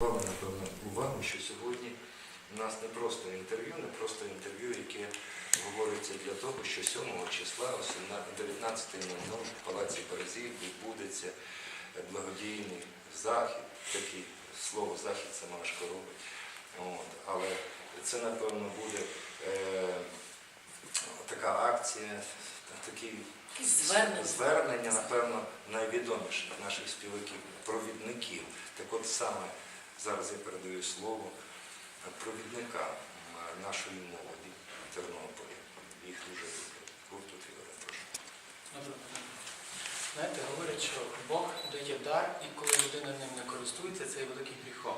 Звертали, напевно, увагу, що сьогодні у нас не просто інтерв'ю, не просто інтерв'ю, яке говориться для того, що 7 числа о 19.00 в Палаці Березів відбудеться благодійний захід, такий слово захід сама важко робить. От. Але це, напевно, буде е, така акція, такий Звернення. звернення, напевно, найвідоміших наших співаків, провідників. Так от саме зараз я передаю слово провідникам нашої молоді Тернополі. Їх дуже люблять. Гурту Ігоре, прошу. Знаєте, говорять, що Бог дає дар, і коли людина ним не користується, це є великим гріхом.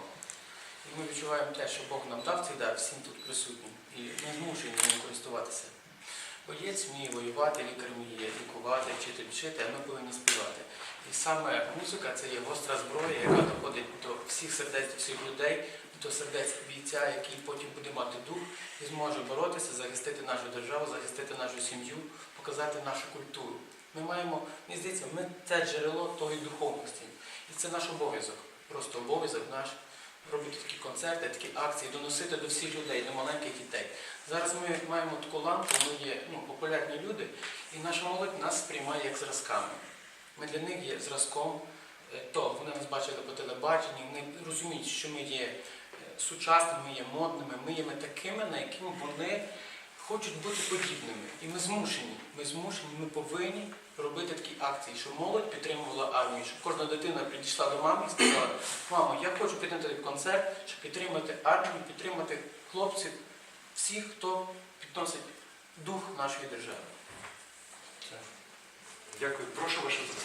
І ми відчуваємо те, що Бог нам дав цей дар всім тут присутнім, і ми змушені ним користуватися. Боєць вміє воювати, лікар вміє лікувати, вчитель вчити, а ми повинні співати. І саме музика це є гостра зброя, яка всіх сердець, всіх людей, до сердець бійця, який потім буде мати дух і зможе боротися, захистити нашу державу, захистити нашу сім'ю, показати нашу культуру. Ми маємо, мені здається, ми це джерело тої духовності. І це наш обов'язок. Просто обов'язок наш робити такі концерти, такі акції, доносити до всіх людей, до маленьких дітей. Зараз ми маємо таку лампу, ми є ну, популярні люди, і наша молодь нас сприймає як зразками. Ми для них є зразком, то вони нас бачили по телебаченні, вони розуміють, що ми є е, сучасними, ми є модними, ми є такими, на якими вони хочуть бути подібними. І ми змушені, ми змушені, ми повинні робити такі акції, щоб молодь підтримувала армію, щоб кожна дитина підійшла до мами і сказала, мамо, я хочу піти концерт, щоб підтримати армію, підтримати хлопців, всіх, хто підносить дух нашої держави. Дякую. Прошу ваше запитання.